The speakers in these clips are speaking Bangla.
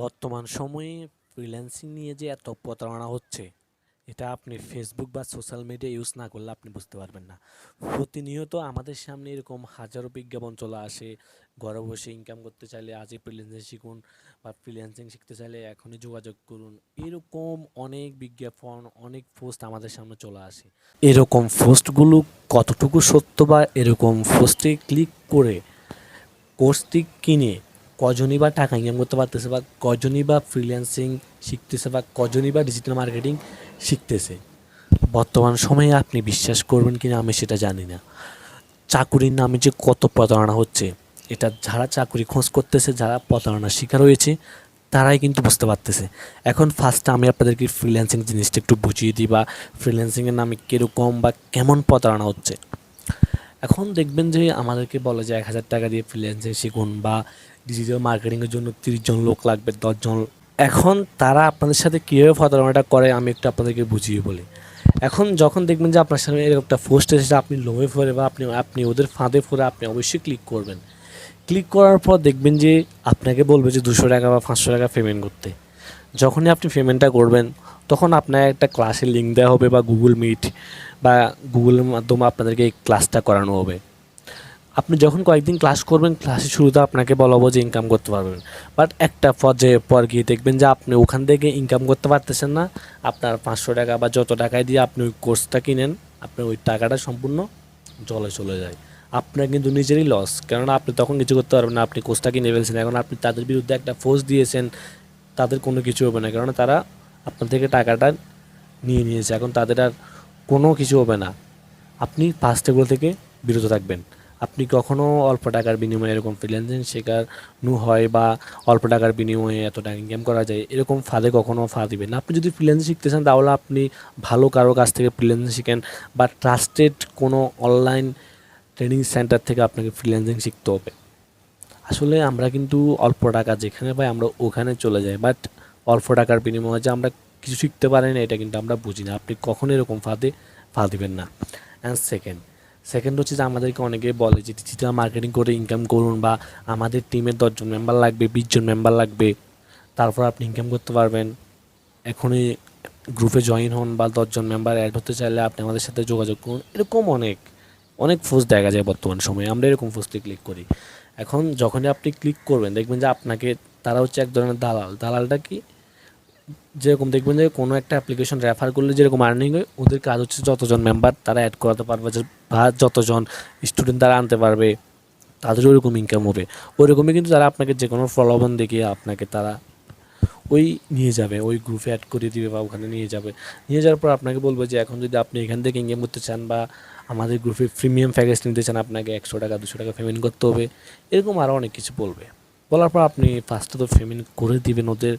বর্তমান সময়ে ফ্রিল্যান্সিং নিয়ে যে এত প্রতারণা হচ্ছে, এটা আপনি ফেসবুক বা সোশ্যাল মিডিয়া ইউজ না করলে আপনি বুঝতে পারবেন না। প্রতিনিয়ত আমাদের সামনে এরকম হাজারো বিজ্ঞাপন চলে আসে, ঘরে বসে ইনকাম করতে চাইলে আজই ফ্রিল্যান্সিং শিখুন বা ফ্রিল্যান্সিং শিখতে চাইলে এখনই যোগাযোগ করুন। এরকম অনেক বিজ্ঞাপন, অনেক পোস্ট আমাদের সামনে চলে আসে। এরকম পোস্টগুলো কতটুকু সত্য বা এরকম পোস্টে ক্লিক করে কোর্সটি কিনে কজনই বা টাকা ইনকাম করতে পারতেছে বা কজনই বা ফ্রিল্যান্সিং শিখতেছে বা কজনই বা ডিজিটাল মার্কেটিং শিখতেছে। বর্তমান সময়ে আপনি বিশ্বাস করবেন কিনা আমি সেটা জানি না। চাকুরির নামে যে কত প্রতারণা হচ্ছে, এটা যারা চাকুরি খোঁজ করতেছে, যারা প্রতারণার শিকার হয়েছে, তারাই কিন্তু বুঝতে পারতেছে। এখন ফার্স্টে আমি আপনাদেরকে ফ্রিল্যান্সিং জিনিসটা একটু বুঝিয়ে দিই বা ফ্রিল্যান্সিংয়ের নামে কীরকম বা কেমন প্রতারণা হচ্ছে। এখন দেখবেন যে আমাদেরকে বলে যে এক হাজার টাকা দিয়ে ফ্রিল্যান্সিং শিখুন বা ডিজিটাল মার্কেটিংয়ের জন্য তিরিশ জন লোক লাগবে, দশজন এখন তারা আপনাদের সাথে কীভাবে প্রতারণাটা করে আমি একটু আপনাদেরকে বুঝিয়ে বলি। এখন যখন দেখবেন যে আপনার সামনে এরকম একটা পোস্ট এসেছে, আপনি লোভে পড়ে বা আপনি আপনি ওদের ফাঁদে ফোরে আপনি অবশ্যই ক্লিক করবেন। ক্লিক করার পর দেখবেন যে আপনাকে বলবে যে দুশো টাকা বা পাঁচশো টাকা পেমেন্ট করতে। যখনই আপনি পেমেন্টটা করবেন, তখন আপনার একটা ক্লাসের লিঙ্ক দেওয়া হবে বা গুগল মিট বা গুগলের মাধ্যমে আপনাদেরকে এই ক্লাসটা করানো হবে। আপনি যখন কয়েকদিন ক্লাস করবেন ক্লাসের শুরুতে আপনাকে বলাবো যে ইনকাম করতে পারবেন। বাট একটা পর্যায়ে পর গিয়ে দেখবেন যে আপনি ওখান থেকে ইনকাম করতে পারতেছেন না। আপনার পাঁচশো টাকা বা যত টাকায় দিয়ে আপনি ওই কোর্সটা কিনেন, আপনি ওই টাকাটা সম্পূর্ণ জলে চলে যায়। আপনার কিন্তু নিজেরই লস কেননা আপনি তখন কিছু করতে পারবেন না, আপনি কোর্সটা কিনে ফেলছেন। এখন আপনি তাদের বিরুদ্ধে একটা ফোর্স দিয়েছেন, তাদের কোনো কিছু হবে না। কেননা তারা আপনার থেকে টাকাটা নিয়ে নিয়েছে। এখন তাদের আর কোনো কিছু হবে না। আপনি ফার্স্টেগুলো থেকে বিরত থাকবেন। আপনি কখনো অল্প টাকার বিনিময়ে এরকম ফ্রিল্যান্সিং শেখার নু হয় বা অল্প টাকার বিনিময়ে এত টাকা ইনকাম করা যায়? এরকম ফাঁদে কখনো ফা দিবেন না? আপনি যদি ফ্রিল্যান্সিং শিখতে চান, তাহলে আপনি ভালো কারও কাছ থেকে ফ্রিল্যান্সিং শিখেন বা ট্রাস্টেড কোনো অনলাইন ট্রেনিং সেন্টার থেকে আপনাকে ফ্রিল্যান্সিং শিখতে হবে। আসলে আমরা কিন্তু অল্প টাকা যেখানে পাই আমরা ওখানে চলে যাই বাট অল্প টাকার বিনিময়ে যে আমরা কিছু শিখতে পারি না, এটা কিন্তু আমরা বুঝি না। আপনি কখনো এরকম ফাঁদে ফা দিবেন না। অ্যান্ড সেকেন্ড সেকেন্ড হচ্ছে যে আমাদেরকে অনেকে বলে যে ডিজিটাল মার্কেটিং করে ইনকাম করুন বা আমাদের টিমের দশজন মেম্বার লাগবে, বিশজন মেম্বার লাগবে। তারপর আপনি ইনকাম করতে পারবেন। এখনই গ্রুপে জয়েন হন বা দশজন মেম্বার অ্যাড হতে চাইলে আপনি আমাদের সাথে যোগাযোগ করুন। এরকম অনেক অনেক পোস্ট দেখা যায় বর্তমান সময়ে। আমরা এরকম পোস্টে ক্লিক করি। এখন যখনই আপনি ক্লিক করবেন, দেখবেন যে আপনাকে, তারা হচ্ছে এক ধরনের দালাল। দালালটা কি? যেরকম দেখবেন যে কোনো একটা অ্যাপ্লিকেশন রেফার করলে যেরকম আর্নিং হয়, ওদের কাজ হচ্ছে যতজন মেম্বার তারা অ্যাড করাতে পারবে। বা যতজন স্টুডেন্ট তারা আনতে পারবে, তাদের ওরকম ইনকাম হবে। ওইরকমই কিন্তু তারা আপনাকে যে কোনো প্রলোভন দেখিয়ে আপনাকে তারা ওই নিয়ে যাবে, ওই গ্রুপে অ্যাড করে দিবে বা ওখানে নিয়ে যাবে। নিয়ে যাওয়ার পর আপনাকে বলবে যে, এখন যদি আপনি এখান থেকে ইনকাম করতে চান বা আমাদের গ্রুপে প্রিমিয়াম প্যাকেজ নিতে চান, আপনাকে একশো টাকা, দুশো টাকা পেমেন্ট করতে হবে। এরকম আরও অনেক কিছু বলবে। বলার পর আপনি ফার্স্টে তো পেমেন্ট করে দিবেন ওদের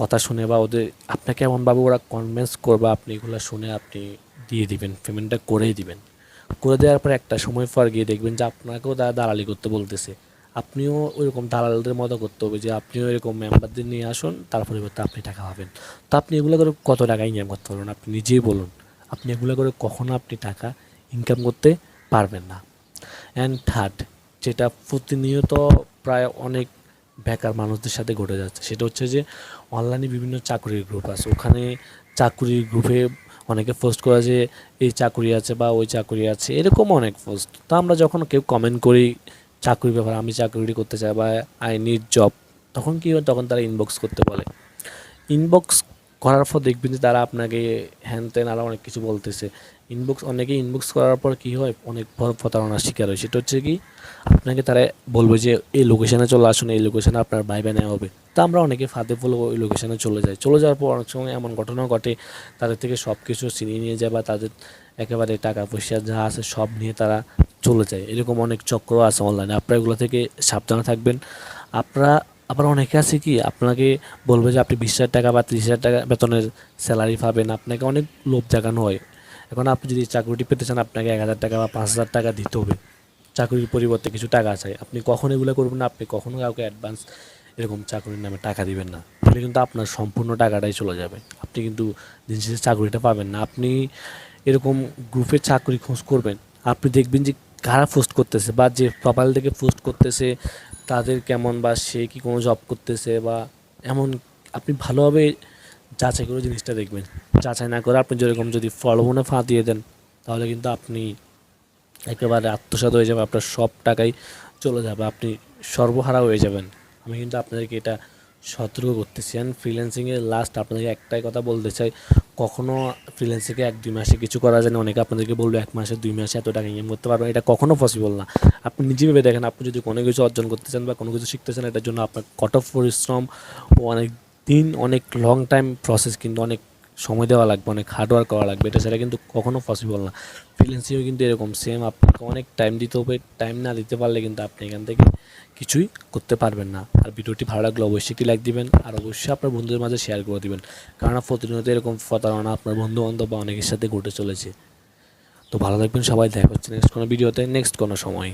কথা শুনে বা ওদের, আপনাকে এমনভাবে ওরা কনভিন্স করবে, আপনি এগুলো শুনে আপনি দিয়ে দিবেন পেমেন্টটা করেই দিবেন। করে দেওয়ার পর একটা সময় পর গিয়ে দেখবেন যে আপনাকেও তারা দালালি করতে বলতেছে। আপনিও ওইরকম দালালদের মতো করতে হবে যে আপনিও এরকম মেম্বারদের নিয়ে আসুন, তার পরিবর্তে আপনি টাকা পাবেন। তো আপনি এগুলো করে কত টাকা ইনকাম করতে পারবেন? আপনি নিজেই বলুন, আপনি এগুলো করে কখনো আপনি টাকা ইনকাম করতে পারবেন না। অ্যান্ড থার্ড যেটা প্রতিনিয়ত প্রায় অনেক বেকার মানুষদের সাথে ঘটে যাচ্ছে, সেটা হচ্ছে যে অনলাইনে বিভিন্ন চাকরির গ্রুপ আছে। ওখানে চাকরির গ্রুপে অনেকে পোস্ট করে যে, এই চাকরি আছে বা ওই চাকরি আছে। এরকম অনেক পোস্ট তো আমরা যখন কেউ কমেন্ট করি, চাকরির ব্যাপারে আমি চাকরি করতে চাই বা আই নিড জব তখন কী হয়? তখন তারা ইনবক্স করতে বলে। ইনবক্স করার পর দেখবেন যে তারা আপনাকে হ্যান ত্যান আরও অনেক কিছু বলতেছে। ইনবক্স অনেকে ইনবক্স করার পর কী হয়? অনেক প্রতারণার শিকার হয়। সেটা হচ্ছে কি, আপনাকে তারা বলবে যে, এই লোকেশানে চলে আসুন, এই লোকেশানে আপনার ভাই নেওয়া হবে। তা আমরা অনেকে ফাঁদে ফলে ওই লোকেশানে চলে যাই। চলে যাওয়ার পর অনেক সময় এমন ঘটনা ঘটে, তাদের থেকে সব কিছু ছিনিয়ে নিয়ে যায় বা তাদের একেবারে টাকা পয়সা যা আছে সব নিয়ে তারা চলে যায়। এরকম অনেক চক্র আছে অনলাইনে আপনারা এগুলো থেকে সাবধানে থাকবেন। আপনারা আবার অনেকে আছে কি, আপনাকে বলবে যে আপনি বিশ হাজার টাকা বা ত্রিশ হাজার টাকা বেতনের স্যালারি পাবেন, আপনাকে অনেক লোভ দেখানো হয়। এখন আপনি যদি চাকরিটি পেতে চান, আপনাকে এক হাজার টাকা বা পাঁচ হাজার টাকা দিতে হবে। চাকরির পরিবর্তে কিছু টাকা চাই আপনি কখন এগুলো করবেন না, আপনি কখনো কাউকে অ্যাডভান্স এরকম চাকরির নামে টাকা দিবেন না। তাহলে কিন্তু আপনার সম্পূর্ণ টাকাটাই চলে যাবে। আপনি কিন্তু দিন শেষে চাকরিটা পাবেন না। আপনি এরকম গ্রুপে চাকরি খোঁজ করবেন। আপনি দেখবেন যে কারা পোস্ট করতেছে বা যে প্রোফাইল থেকে পোস্ট করতেছে তাদের কেমন বা সে কি কোনো জব করতেছে বা এমন আপনি ভালোভাবে যাচাই করে জিনিসটা দেখবেন। যাচাই না করে আপনি যেরকম যদি ফলমনে ফা দিয়ে দেন, তাহলে কিন্তু আপনি একেবারে আত্মসাৎ হয়ে যাবে আপনার সব টাকাই চলে যাবে, আপনি সর্বহারা হয়ে যাবেন। আমি কিন্তু আপনাদেরকে এটা সতর্ক করতেছি। অ্যান্ড ফ্রিল্যান্সিংয়ে লাস্ট আপনাদেরকে একটাই কথা বলতে চাই, কখনো ফ্রিল্যান্সিংয়ে এক, দুই মাসে কিছু করা যায় না। অনেকে আপনাদেরকে বলবে এক মাসে, দুই মাসে এত টাকা ইনকাম করতে পারবেন এটা কখনো পসিবল না। আপনি নিজে ভেবে দেখেন, আপনি যদি কোনো কিছু অর্জন করতে চান বা কোনো কিছু শিখতে চান, এটার জন্য আপনার কঠোর পরিশ্রম ও অনেক দিন, অনেক লং টাইম প্রসেস কিন্তু অনেক সময় দেওয়া লাগবে, অনেক হার্ডওয়ার্ক করা লাগবে। এটা সেটা কিন্তু কখনো পসিবল না। ফ্রিল্যান্সিংও কিন্তু এরকম সেম আপনাকে অনেক টাইম দিতে হবে। টাইম না দিতে পারলে কিন্তু আপনি এখান থেকে কিছুই করতে পারবেন না। আর ভিডিওটি ভালো লাগলে অবশ্যই একটি লাইক দিবেন আর অবশ্যই আপনার বন্ধুদের মাঝে শেয়ার করে দিবেন। কারণ প্রতিনিয়ত এরকম প্রতারণা আপনার বন্ধুবান্ধব বা অনেকের সাথে ঘটে চলেছে। তো ভালো থাকবেন সবাই, দেখা হচ্ছে নেক্সট কোনো ভিডিওতে নেক্সট কোনো সময়।